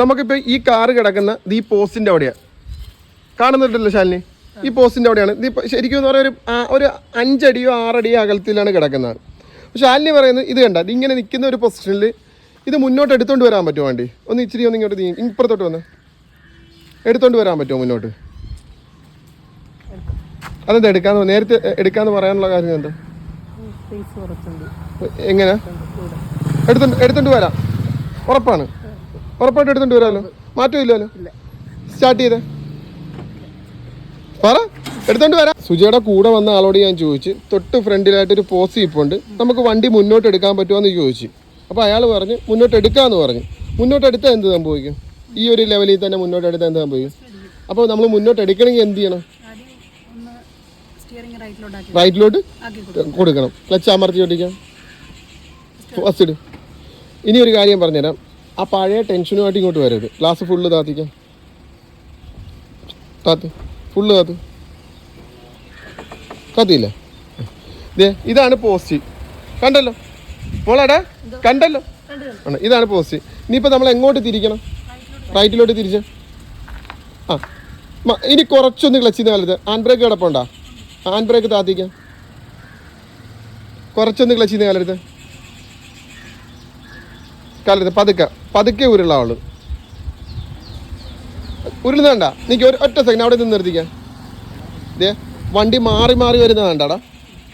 നമുക്കിപ്പോൾ ഈ കാറ് കിടക്കുന്ന ഈ പോസ്റ്റിന്റെ അവിടെയാണ് കാണുന്നുണ്ടല്ലോ ശാലിനി? ഈ പോസ്റ്റിന്റെ അവിടെയാണ്. ഇത് ശരിക്കും എന്ന് പറഞ്ഞാൽ ഒരു ഒരു അഞ്ചടിയോ ആറടിയോ അകലത്തിലാണ് കിടക്കുന്നത്. പക്ഷെ ശാലിനി പറയുന്നത് ഇത് കണ്ട ഇങ്ങനെ നിൽക്കുന്ന ഒരു പൊസിഷനിൽ ഇത് മുന്നോട്ട് എടുത്തുകൊണ്ട് വരാൻ പറ്റുമോ വേണ്ടി ഒന്ന് ഇച്ചിരി ഒന്ന് ഇങ്ങോട്ട് നീ ഇപ്പുറത്തോട്ട് വന്ന്. എടുത്തുകൊണ്ട് വരാൻ പറ്റുമോ മുന്നോട്ട്? അതെന്താ എടുക്കാന്ന് നേരത്തെ എടുക്കാന്ന് പറയാനുള്ള കാര്യം എന്താ? എങ്ങനെ? എടുത്തോണ്ട് എടുത്തോണ്ട് വരാം. ഉറപ്പാണ്. ഉറപ്പായിട്ട് എടുത്തോണ്ട് വരാമല്ലോ മാറ്റമില്ലല്ലോ? സ്റ്റാർട്ട് ചെയ്തേ. പറ. എടുത്തോണ്ട് വരാം. സുജയുടെ കൂടെ വന്ന ആളോട് ഞാൻ ചോദിച്ചു തൊട്ട് ഫ്രണ്ടിലായിട്ട് ഒരു പോസ് ഇപ്പുണ്ട്. നമുക്ക് വണ്ടി മുന്നോട്ട് എടുക്കാൻ പറ്റുമോ എന്ന് ചോദിച്ചു. അപ്പോൾ അയാൾ പറഞ്ഞ് മുന്നോട്ട് എടുക്കാന്ന് പറഞ്ഞു. മുന്നോട്ട് എടുത്താൽ എന്ത് സംഭവിക്കും? ഈ ഒരു ലെവലിൽ തന്നെ മുന്നോട്ട് എടുത്താൽ എന്ത് സംഭവിക്കും? അപ്പോൾ നമ്മൾ മുന്നോട്ട് എടുക്കണമെങ്കിൽ എന്ത് ചെയ്യണം? റൈറ്റിലോട്ട് കൊടുക്കണം. ക്ലച്ച് അമർത്തി ഓടിക്കാം ഫസ്റ്റ് ഇനി ഒരു കാര്യം പറഞ്ഞുതരാം. ആ പഴയ ടെൻഷനുമായിട്ട് ഇങ്ങോട്ട് വരരുത്. ഗ്ലാസ് ഫുള്ള് താത്തിക്കാം. താത്ത് ഫുള്ള് താത്ത്. കത്തിയില്ല ദേ ഇതാണ് പോസ്റ്റ് കണ്ടല്ലോ? മോളാടാ കണ്ടല്ലോ? ആണ് ഇതാണ് പോസ്റ്റ് ഇനിയിപ്പോൾ നമ്മൾ എങ്ങോട്ട് തിരിക്കണം? റൈറ്റിലോട്ട് തിരിച്ച്. ആ ഇനി കുറച്ചൊന്ന് ക്ലച്ച് ചെയ്ത് ഹാൻഡ് ബ്രേക്ക് കിടപ്പുണ്ടോ ഹാൻഡ് ബ്രേക്ക് താത്തിക്കാം. കുറച്ചൊന്ന് ക്ലച്ച് ചെയ്ത് കാലത്ത് പതുക്കെ പതുക്കെ ഉരുള അവൾ ഉരുളുന്നണ്ട നീക്ക് ഒരു ഒറ്റ സെക്കൻഡ് അവിടെ നിന്ന് നിർത്തിക്കാം. ദേ വണ്ടി മാറി മാറി വരുന്നതാണ്ടാടാ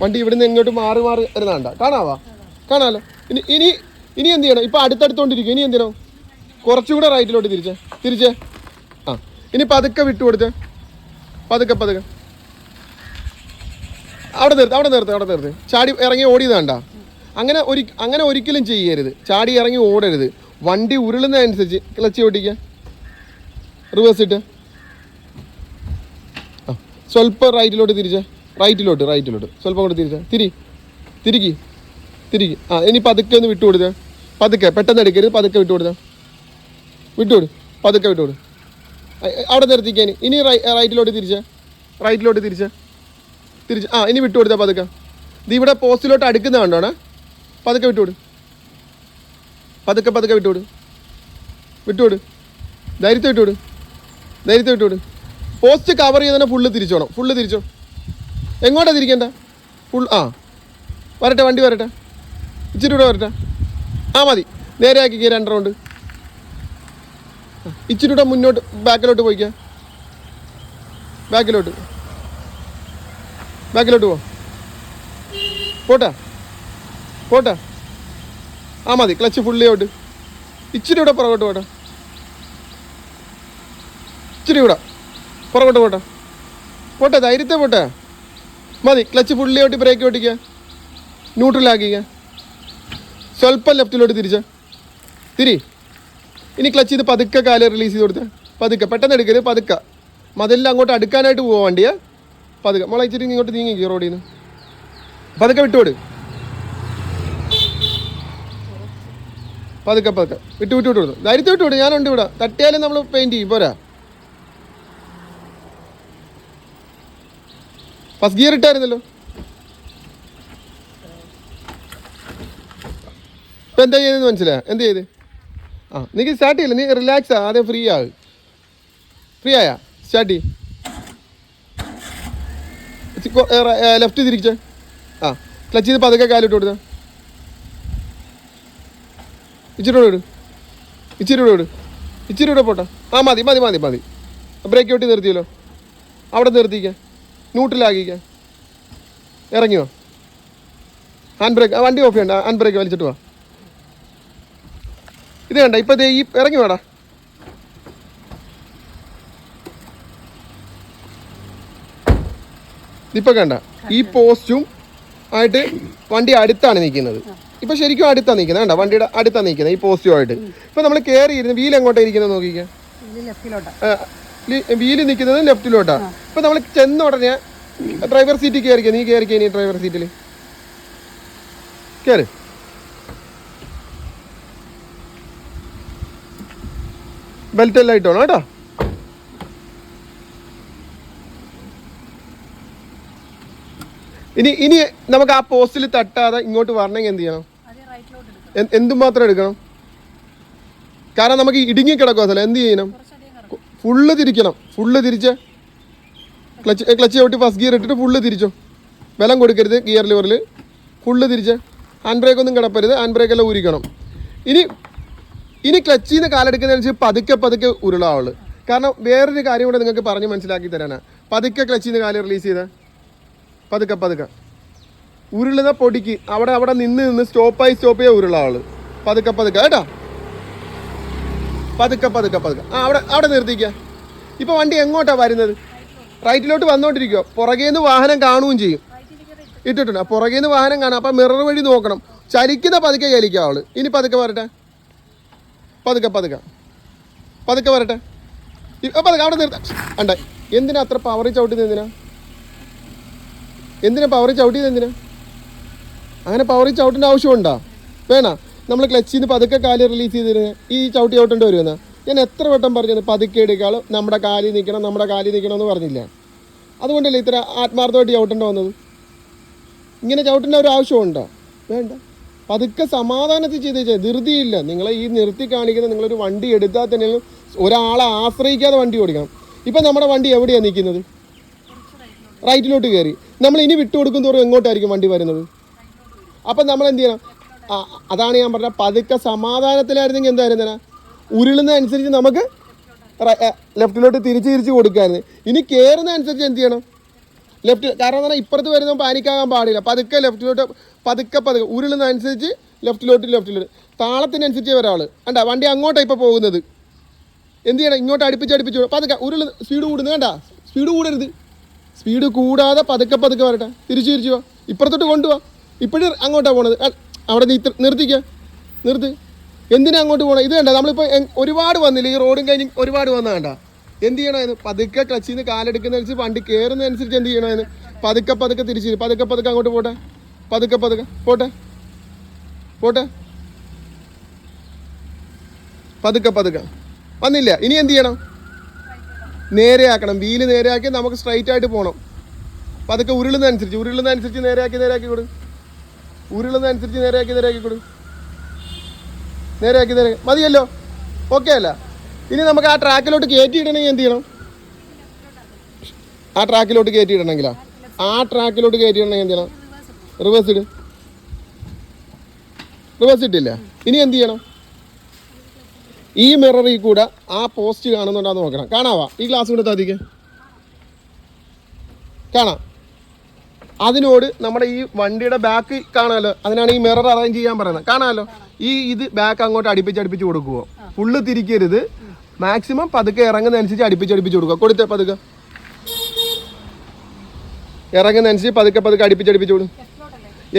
വണ്ടി ഇവിടുന്ന് എങ്ങോട്ട് മാറി മാറി വരുന്നതാണ്ട കാണാവാ? കാണാമല്ലോ ഇനി ഇനി ഇനി എന്ത് ചെയ്യണം? ഇപ്പം അടുത്തടുത്തോണ്ടിരിക്കും ഇനി എന്തിനോ കുറച്ചുകൂടെ റൈറ്റിലോട്ട് തിരിച്ചേ. തിരിച്ചേ. ആ ഇനി പതുക്കെ വിട്ടു കൊടുത്തേ പതുക്കെ പതുക്കെ. അവിടെ നിർത്ത് അവിടെ നിർത്ത് അവിടെ നിർത്ത്. ചാടി ഇറങ്ങി ഓടിയതാണ്ട അങ്ങനെ ഒരു അങ്ങനെ ഒരിക്കലും ചെയ്യരുത്. ചാടി ഇറങ്ങി ഓടരുത്. വണ്ടി ഉരുളുന്നതനുസരിച്ച് ക്ലച്ച് ഓടിക്കുക റിവേഴ്സ് ഇട്ട്. ആ സ്വല്പം റൈറ്റിലോട്ട് തിരിച്ചേ. റൈറ്റിലോട്ട് റൈറ്റിലോട്ട് സ്വല്പം കൂടെ തിരിച്ച. തിരി. തിരിക്കി. തിരിക്കി. ആ ഇനി പതുക്കെ ഒന്ന് വിട്ടു കൊടുത്തേ. പതുക്കെ പെട്ടെന്ന് എടുക്കരുത്. പതുക്കെ വിട്ടു കൊടുത്തേ. വിട്ടുകൊടു പതുക്കെ വിട്ടുകൊടു അവിടെ നിർത്തിക്കാൻ ഇനി. റൈറ്റിലോട്ട് തിരിച്ചേ. റൈറ്റിലോട്ട് തിരിച്ചേ. തിരിച്ച്. ആ ഇനി വിട്ടു കൊടുത്താൽ പതുക്കെ. ഇത് ഇവിടെ പോസ്റ്റിലോട്ട് അടുക്കുന്ന കണ്ടോണേ പതുക്കെ വിട്ടുവിട് പതുക്കെ പതുക്കെ വിട്ടുവിട് വിട്ടുവിട് ധൈര്യത്തെ വിട്ടുവിട് ധൈര്യത്തെ വിട്ടുവിട് പോസ്റ്റ് കവർ ചെയ്തതിനെ ഫുള്ള് തിരിച്ചോണം. ഫുള്ള് തിരിച്ചോ. എങ്ങോട്ടാ തിരിക്കേണ്ട? ഫുൾ ആ. വരട്ടെ വണ്ടി വരട്ടെ. ഇച്ചിരി കൂടെ വരട്ടെ. ആ മതി. നേരെ ആക്കിക്കുക രണ്ട് റൗണ്ട് ഇച്ചിരി കൂടെ മുന്നോട്ട് ബാക്കിലോട്ട് പോയിക്ക ബാക്കിലോട്ട് ബാക്കിലോട്ട് പോ. പോട്ടാ. പോട്ടാ. ആ മതി ക്ലച്ച് ഫുള്ളി ഔട്ട് ഇച്ചിരി കൂടെ പുറകോട്ട് പോട്ടെ. ഇച്ചിരി കൂടെ പുറകോട്ട് പോട്ടെ. പോട്ടെ ധൈര്യത്തെ പോട്ടെ. മതി ക്ലച്ച് ഫുള്ളി ഔട്ട് ബ്രേക്ക് ഓട്ടിക്കുക ന്യൂട്രലാക്കിക്കുക സ്വല്പം ലെഫ്റ്റിലോട്ട് തിരിച്ച. തിരി. ഇനി ക്ലച്ച് ചെയ്ത് പതുക്കെ കാൽ റിലീസ് ചെയ്ത് കൊടുത്തേ. പതുക്കെ പെട്ടെന്ന് എടുക്കരുത് പതുക്കെ. മതിലിൽ അങ്ങോട്ട് അടുക്കാനായിട്ട് പോവാൻ വേണ്ടിയാ. പതുക്കെ. മോളെ ഇച്ചിരി ഇങ്ങോട്ട് നീങ്ങിക്കോ റോഡിൽ നിന്ന്. പതുക്കെ വിട്ടുവിട് പതുക്കെ പതുക്കെ. വിട്ടു വിട്ടു വിട്ടു ധൈര്യത്തെ വിട്ടു വിടും ഞാനുണ്ട് ഇവിടെ. തട്ടിയാലും നമ്മൾ പെയിന്റ് ചെയ്യും. പോരാ. ഫസ്റ്റ് ഗിയർ ഇട്ടായിരുന്നല്ലോ. ഇപ്പം എന്താ ചെയ്തെന്ന് മനസ്സിലായ? എന്ത് ചെയ്ത്? ആ നീക്ക് സ്റ്റാർട്ട് ചെയ്യില്ല? നീ റിലാക്സ് ആ. ആദ്യം ഫ്രീ ആവ്. ഫ്രീ ആയാ? സ്റ്റാർട്ട് ചെയ്യ്. ലെഫ്റ്റ് തിരിച്ച ആ ക്ലച്ച് ചെയ്ത് പതുക്കെ കാലിട്ട് കൊടുത്ത. ഇച്ചിരി കൂടെ വിട് ഇച്ചിരി കൂടെ വിട് ഇച്ചിരി കൂടെ പോട്ടെ. ആ മതി മതി മതി മതി. ബ്രേക്ക് ഒട്ടി നിർത്തിയല്ലോ. അവിടെ നിർത്തിക്ക. ഇറങ്ങി ഇറങ്ങിയോ ഹാൻഡ് ബ്രേക്ക് ആ വണ്ടി ഓഫ് ചെയ്യണ്ട. ഹാൻഡ് ബ്രേക്ക് വലിച്ചിട്ട് വാ. ഇത് വേണ്ട ഇപ്പം ഈ ഇറങ്ങി വേടാ. ഇപ്പം കണ്ട ഈ പോസ്റ്റും ആയിട്ട് വണ്ടി അടുത്താണ് നിൽക്കുന്നത്. ഇപ്പൊ ശരിക്കും അടുത്താണ് നിൽക്കുന്നത് വേണ്ട വണ്ടിയുടെ അടുത്താണ് നിൽക്കുന്നത് ഈ പോസ്റ്റുമായിട്ട്. ഇപ്പൊ നമ്മൾ കയറി ഇരുന്ന് വീൽ എങ്ങോട്ടാ ഇരിക്കുന്നത് നോക്കിക്കാം? വീൽ നിൽക്കുന്നത് ലെഫ്റ്റിലോട്ടാ. ഇപ്പൊ നമ്മൾ ചെന്ന ഉടനെ ഡ്രൈവർ സീറ്റിൽ കയറിക്ക നീ കയറി കഴിഞ്ഞ ഡ്രൈവർ സീറ്റിൽ കയറി ബെൽറ്റ് എല്ലാം ഇട്ടോണം കേട്ടോ. ഇനി ഇനി നമുക്ക് ആ പോസ്റ്റിൽ തട്ടാതെ ഇങ്ങോട്ട് വരണമെങ്കിൽ എന്ത് ചെയ്യണം? എന്തുമാത്രം എടുക്കണം? കാരണം നമുക്ക് ഇടുങ്ങി കിടക്കുക സ്ഥലം എന്ത് ചെയ്യണം? ഫുള്ള് തിരിക്കണം. ഫുള്ള് തിരിച്ച് ക്ലച്ച് ക്ലച്ച് ചവിട്ടി ഫസ്റ്റ് ഗിയർ ഇട്ടിട്ട് ഫുള്ള് തിരിച്ചോ? ബലം കൊടുക്കരുത് ഗിയർ ലിവറിൽ ഫുള്ള് തിരിച്ച്. ഹാൻഡ് ബ്രേക്ക് ഒന്നും കിടപ്പരുത്. ഹാൻഡ് ബ്രേക്ക് എല്ലാം ഊരിക്കണം. ഇനി ഇനി ക്ലച്ചിൽ നിന്ന് കാലെടുക്കുന്നതനുസരിച്ച് പതുക്കെ പതുക്കെ ഉരുളാവുള്ളൂ കാരണം വേറൊരു കാര്യം കൂടെ നിങ്ങൾക്ക് പറഞ്ഞ് മനസ്സിലാക്കി തരാനാണ് പതുക്കെ ക്ലച്ചിൽ നിന്ന് കാൽ റിലീസ് ചെയ്തേ. പതുക്കെ പതുക്കെ. ഉരുളുന്ന പൊടിക്ക് അവിടെ അവിടെ നിന്ന് നിന്ന് സ്റ്റോപ്പായി സ്റ്റോപ്പ് ഉരുള ആൾ. പതുക്കെ പതുക്കെ കേട്ടോ? പതുക്കെ പതുക്കെ പതുക്കെ. ആ അവിടെ അവിടെ നിർത്തിക്കുക ഇപ്പൊ വണ്ടി എങ്ങോട്ടാണ് വരുന്നത്? റൈറ്റിലോട്ട് വന്നോണ്ടിരിക്കുക പുറകേന്ന് വാഹനം കാണുകയും ചെയ്യും. ഇട്ടിട്ടുണ്ട്. പുറകെ പുറകേന്ന് വാഹനം കാണാം. അപ്പം മിറർ വഴി നോക്കണം. ചലിക്കുന്ന പതുക്കെ ചലിക്കുക ആൾ. ഇനി പതുക്കെ വരട്ടെ. പതുക്കെ പതുക്കെ. പതുക്കെ വരട്ടെ. പതുക്കെ അവിടെ നിർത്താം. അണ്ട എന്തിനാ അത്ര പവറി ചവിട്ടുന്നത് എന്തിനാ? എന്തിനാ പവറി ചവിട്ടിയത് എന്തിനാ? അങ്ങനെ പവറിൽ ചവിട്ടേണ്ട ആവശ്യമുണ്ടോ? വേണ? നമ്മൾ ക്ലച്ചിൽ നിന്ന് പതുക്കെ കാൽ റിലീസ് ചെയ്തിരുന്നത് ഈ ചവിട്ടി ചവിട്ടേണ്ടി വരുമെന്ന്. ഞാൻ എത്ര വട്ടം പറഞ്ഞത് പതുക്കെ എടുക്കാളും നമ്മുടെ കാലിൽ നിൽക്കണം നമ്മുടെ കാലിൽ നിൽക്കണം എന്ന് പറഞ്ഞില്ല. അതുകൊണ്ടല്ലേ ഇത്ര ആത്മാർത്ഥമായിട്ട് ചവിട്ടേണ്ട വന്നത്? ഇങ്ങനെ ചവിട്ടേണ്ട ഒരു ആവശ്യമുണ്ടോ? വേണ്ട. പതുക്കെ സമാധാനത്തിൽ ചെയ്ത് വെച്ചാൽ ധൃതിയില്ല. നിങ്ങളെ ഈ നിർത്തി കാണിക്കുന്ന നിങ്ങളൊരു വണ്ടി എടുത്താൽ തന്നെ ഒരാളെ ആശ്രയിക്കാതെ വണ്ടി ഓടിക്കണം. ഇപ്പം നമ്മുടെ വണ്ടി എവിടെയാണ് നിൽക്കുന്നത്? റൈറ്റിലോട്ട് കയറി. നമ്മൾ ഇനി വിട്ടു കൊടുക്കും തോറും എങ്ങോട്ടായിരിക്കും വണ്ടി വരുന്നത്? അപ്പം നമ്മൾ എന്ത് ചെയ്യണം? അതാണ് ഞാൻ പറഞ്ഞ പതുക്കെ സമാധാനത്തിലായിരുന്നെങ്കിൽ എന്തായിരുന്നേനാ ഉരുളുന്ന അനുസരിച്ച് നമുക്ക് ലെഫ്റ്റിലോട്ട് തിരിച്ച് തിരിച്ച് കൊടുക്കായിരുന്നു. ഇനി കയറുന്ന അനുസരിച്ച് എന്ത് ചെയ്യണം? ലെഫ്റ്റ് കാരണം എന്ന് പറഞ്ഞാൽ ഇപ്പുറത്ത് വരുമ്പോൾ പാനിക്കാകാൻ പാടില്ല. പതുക്കെ ലെഫ്റ്റിലോട്ട് പതുക്കെ പതുക്കെ ഉരുളുന്ന അനുസരിച്ച് ലെഫ്റ്റിലോട്ട് ലെഫ്റ്റിലോട്ട്. താളത്തിനനുസരിച്ച് ഒരാൾ കണ്ട വണ്ടി അങ്ങോട്ടാണ് ഇപ്പോൾ പോകുന്നത്. എന്ത് ചെയ്യണം? ഇങ്ങോട്ട് അടുപ്പിച്ച് അടുപ്പിച്ച്. പതുക്കെ ഉരുൾ സ്പീഡ് കൂടുന്നത് വേണ്ട സ്പീഡ് കൂടരുത്. സ്പീഡ് കൂടാതെ പതുക്കെ പതുക്കെ വരട്ടെ. തിരിച്ചു തിരിച്ചു വാ. ഇപ്പുറത്തോട്ട് കൊണ്ടുപോവാ ഇപ്പോഴും അങ്ങോട്ടാണ് പോണത്. അവിടെ നീ നിർത്തിക്കുക നിർത്തിക്ക. നിർത്ത്. എന്തിനാ അങ്ങോട്ട് പോകണം ഇത് വേണ്ട നമ്മളിപ്പോൾ ഒരുപാട് വന്നില്ല? ഈ റോഡും കഴിഞ്ഞ് ഒരുപാട് വന്ന വേണ്ട എന്ത് ചെയ്യണമെന്ന് പതുക്കെ ക്ലച്ചിൽ നിന്ന് കാലെടുക്കുന്നതനുസരിച്ച് വണ്ടി കയറുന്നതനുസരിച്ച് എന്ത് ചെയ്യണമെന്ന് പതുക്കെ പതുക്കെ തിരിച്ച് പതുക്കെ പതുക്കെ അങ്ങോട്ട് പോട്ടെ. പതുക്കെ പതുക്കെ. പോട്ടെ. പോട്ടെ. പതുക്കെ പതുക്കെ. വന്നില്ല. ഇനി എന്ത് ചെയ്യണം? നേരെയാക്കണം. വീൽ നേരെയാക്കി നമുക്ക് സ്ട്രൈറ്റ് ആയിട്ട് പോകണം പതുക്കെ ഉരുളുന്നതനുസരിച്ച്. ഉരുളുന്നതനുസരിച്ച് നേരെയാക്കി നേരെയാക്കി കൊടു. ഉരുളുന്നതനുസരിച്ച് നേരെയാക്കി നേരെയാക്കി കൊടു. നേരെയാക്കി നേരെ. മതിയല്ലോ. ഓക്കെ അല്ല. ഇനി നമുക്ക് ആ ട്രാക്കിലോട്ട് കയറ്റി ഇടണമെങ്കിൽ എന്ത് ചെയ്യണം? ആ ട്രാക്കിലോട്ട് കയറ്റി ഇടണമെങ്കിലാ ആ ട്രാക്കിലോട്ട് കയറ്റി ഇടണമെങ്കിൽ എന്ത് ചെയ്യണം? റിവേഴ്സ് ഇട്. റിവേഴ്സ് ഇട്ടില്ല. ഇനി എന്ത് ചെയ്യണം? ഈ മിററിൽ കൂടെ ആ പോസ്റ്റ് കാണുന്നുണ്ടോ നോക്കണം. കാണാവാ? ഈ ഗ്ലാസ് കൂടെ താതിക്ക് കാണാം. അതിനോട് നമ്മുടെ ഈ വണ്ടിയുടെ ബാക്ക് കാണാമല്ലോ അതിനാണ് ഈ മിറർ അറേഞ്ച് ചെയ്യാൻ പറയുന്നത്. കാണാമല്ലോ ഈ ഇത് ബാക്ക് അങ്ങോട്ട് അടുപ്പിച്ച് അടുപ്പിച്ച് കൊടുക്കുവോ? ഫുള്ള് തിരിക്കരുത്. മാക്സിമം പതുക്കെ ഇറങ്ങുന്നതനുസരിച്ച് അടുപ്പിച്ച് അടുപ്പിച്ച് കൊടുക്കുക. കൊടുത്തേ പതുക്കെ. ഇറങ്ങുന്നതനുസരിച്ച് പതുക്കെ പതുക്കെ അടുപ്പിച്ച് അടുപ്പിച്ച് കൊടുക്കും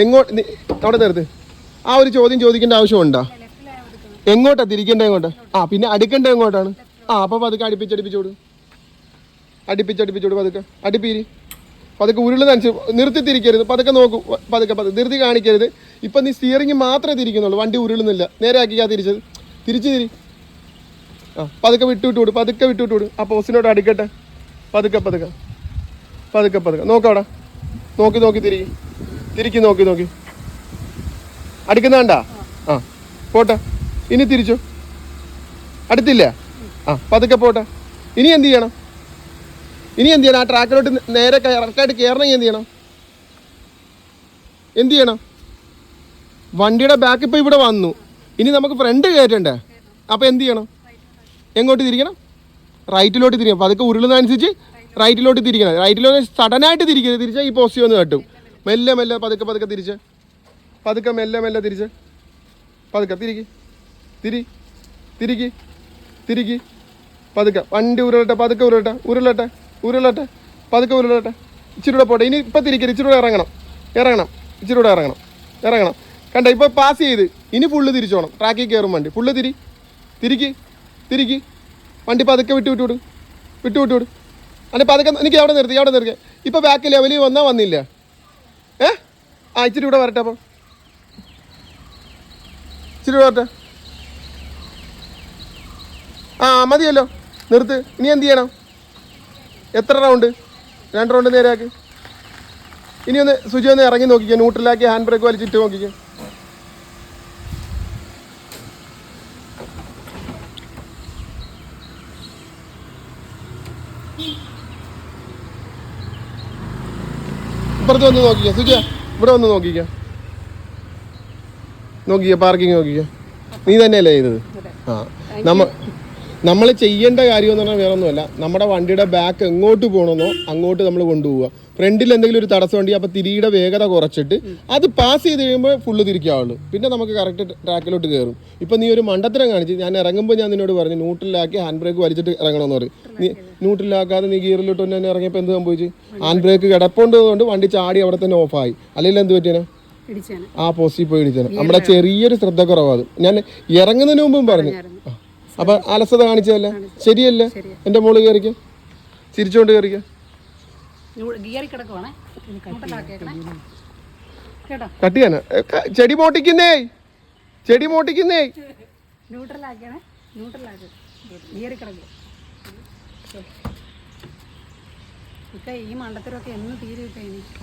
എങ്ങോട്ട് അവിടെ നിർത്ത്. ആ ഒരു ചോദ്യം ചോദിക്കേണ്ട ആവശ്യം ഉണ്ടോ എങ്ങോട്ടാ? തിരിക്കേണ്ടത് എങ്ങോട്ടാ? ആ പിന്നെ അടുക്കേണ്ടത് എങ്ങോട്ടാണ്? ആ അപ്പോൾ പതുക്കെ അടുപ്പിച്ച് അടുപ്പിച്ച് കൊടുക്കും അടുപ്പിച്ചടുപ്പിച്ചോട് കൊടുക്കും പതുക്കെ. അടുപ്പീരി. പതുക്കെ ഉരുളുന്നനുസരിച്ച് നിർത്തി തിരിക്കരുത്. പതുക്കെ നോക്കും. പതുക്കെ പതുക്കെ. ധൃതി കാണിക്കരുത്. ഇപ്പം നീ സ്റ്റിയറിംഗ് മാത്രമേ തിരിക്കുന്നുള്ളൂ. വണ്ടി ഉരുളുന്നില്ല. നേരെ ആക്കിക്കാ തിരിച്ചത്. തിരിച്ച് തിരി. ആ പതുക്കെ വിട്ടു വിട്ടു വിടും. പതുക്കെ വിട്ടു വിട്ടു വിടും. ആ പോസ്റ്റിനോട് അടിക്കട്ടെ. പതുക്കെ പതുക്കെ. പതുക്കെ പതുക്കെ. നോക്കവിടെ നോക്കി നോക്കി തിരികെ തിരിക്കി നോക്കി നോക്കി. അടിക്കുന്നാണ്ടാ? ആ പോട്ടെ. ഇനി തിരിച്ചു? അടുത്തില്ലേ? ആ പതുക്കെ പോട്ടെ. ഇനി എന്ത് ചെയ്യണം? ഇനി എന്ത് ചെയ്യണം? ആ ട്രാക്കിലോട്ട് നേരെ കറക്റ്റായിട്ട് കയറണമെങ്കിൽ എന്ത് ചെയ്യണം? എന്ത് ചെയ്യണം? വണ്ടിയുടെ ബാക്ക് ഇപ്പോൾ ഇവിടെ വന്നു. ഇനി നമുക്ക് ഫ്രണ്ട് കയറ്റണ്ടേ? അപ്പോൾ എന്ത് ചെയ്യണം? എങ്ങോട്ട് തിരിക്കണം? റൈറ്റിലോട്ട് തിരിക്കണം. അതൊക്കെ ഉരുളുന്നതനുസരിച്ച് റൈറ്റിലോട്ട് തിരിക്കണം. റൈറ്റിലോട്ട് സഡനായിട്ട് തിരിക്കരുത്. തിരിച്ചാൽ ഈ പോസ്റ്റ് വന്ന് കട്ടും മെല്ലെ മെല്ലെ പതുക്കെ പതുക്കെ തിരിച്ച്. പതുക്കെ മെല്ലെ മെല്ലെ തിരിച്ച്. പതുക്കെ തിരിക്ക്. തിരി തിരിക്ക്. തിരിക്ക്. പതുക്കെ. വണ്ടി ഉരുളട്ടെ പതുക്കെ ഉരുളട്ടെ. ഉരുളട്ടെ. ഉരുളട്ടെ. പതുക്കെ ഉരുളട്ടെ. ഇച്ചിരി കൂടെ പോട്ടെ. ഇനി ഇപ്പം തിരിക്കരുത് ഇച്ചിരി കൂടെ ഇറങ്ങണം. ഇറങ്ങണം. ഇച്ചിരി കൂടെ ഇറങ്ങണം. ഇറങ്ങണം. കണ്ട ഇപ്പോൾ പാസ് ചെയ്ത്. ഇനി ഫുള്ള് തിരിച്ചോണം. ട്രാക്കിൽ കയറും വണ്ടി. ഫുള്ള് തിരി. തിരിക്ക്. തിരിക്ക്. വണ്ടി പതുക്കെ വിട്ടു വിട്ടു വിടും. വിട്ടു വിട്ടു വിടും. അല്ലെ പതുക്കെ എനിക്ക് അവിടെ നിർത്തി അവിടെ നിർത്തി. ഇപ്പോൾ ബാക്ക് ലെവലിൽ വന്നാൽ വന്നില്ല. ഏ? ആ ഇച്ചിരി കൂടെ വരട്ടെ അപ്പം. ഇച്ചിരി കൂടെ വരട്ടെ. ആ മതിയല്ലോ. നിർത്ത്. ഇനി എന്ത് ചെയ്യണം? എത്ര റൗണ്ട് രണ്ട് റൗണ്ട് നേരെയാക്ക്. ഇനി ഒന്ന് സുജി ഒന്ന് ഇറങ്ങി നോക്കിക്കാം. ന്യൂട്രലാക്കി ഹാൻഡ് ബ്രേക്ക് വലിച്ചിട്ട് നോക്കിക്കാം. ഇപ്പുറത്ത് വന്ന് നോക്കിക്കാം. സുജിയ ഇവിടെ വന്ന് നോക്കിക്കാം. നോക്കിക്കോ പാർക്കിംഗ് നോക്കിക്കാം. നീ തന്നെയല്ലേ ചെയ്തത് ആ നമ്മ നമ്മൾ ചെയ്യേണ്ട കാര്യം എന്ന് പറഞ്ഞാൽ വേറെ ഒന്നുമല്ല നമ്മുടെ വണ്ടിയുടെ ബാക്ക് എങ്ങോട്ട് പോകണമെന്നോ അങ്ങോട്ട് നമ്മൾ കൊണ്ടുപോവുക. ഫ്രണ്ടിൽ എന്തെങ്കിലും ഒരു തടസ്സം ഉണ്ടെങ്കിൽ അപ്പോൾ തിരിയുടെ വേഗത കുറച്ചിട്ട് അത് പാസ് ചെയ്ത് കഴിയുമ്പോൾ ഫുള്ള് തിരിക്കാവുള്ളൂ പിന്നെ നമുക്ക് കറക്റ്റ് ട്രാക്കിലോട്ട് കയറും ഇപ്പം നീ ഒരു മണ്ടത്തരം കാണിച്ച് ഞാൻ ഇറങ്ങുമ്പോൾ ഞാൻ നിന്നോട് പറഞ്ഞു ന്യൂട്രലാക്കി ഹാൻഡ് ബ്രേക്ക് വലിച്ചിട്ട് ഇറങ്ങണമെന്ന് പറയും. നീ ന്യൂട്രലാക്കാതെ നീ ഗിയറിലോട്ട് തന്നെ ഇറങ്ങിയപ്പോൾ എന്ത് സംഭവിച്ചു? ഹാൻഡ് ബ്രേക്ക് കിടപ്പുണ്ടതുകൊണ്ട് വണ്ടി ചാടി അവിടെ തന്നെ ഓഫായി അല്ലെങ്കിൽ എന്ത് പറ്റിയാ ആ പോസ്റ്റിൽ പോയി ഇടിച്ചാണ് നമ്മുടെ ചെറിയൊരു ശ്രദ്ധ കുറവാണ് ഞാൻ ഇറങ്ങുന്നതിന് മുമ്പും പറഞ്ഞു. അപ്പൊ അലസത കാണിച്ചതല്ല? ശരിയല്ലേ? എന്റെ മോൾ കയറിക്ക. ചിരിച്ചോണ്ട് കയറിക്ക. കേട്ടോ ചെയ്യാനാ? ചെടി മോട്ടിക്കുന്നേ. ചെടി മോട്ടിക്കുന്നേ. ന്യൂട്രലാക്കണേ ന്യൂട്രലാക്കി. കിടക്കും.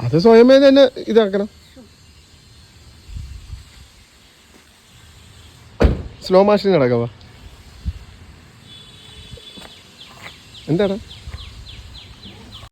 അത് സ്വയമേ തന്നെ ഇതാക്കണം. സ്ലോ മാഷിന് കിടക്കവാ എന്താടാ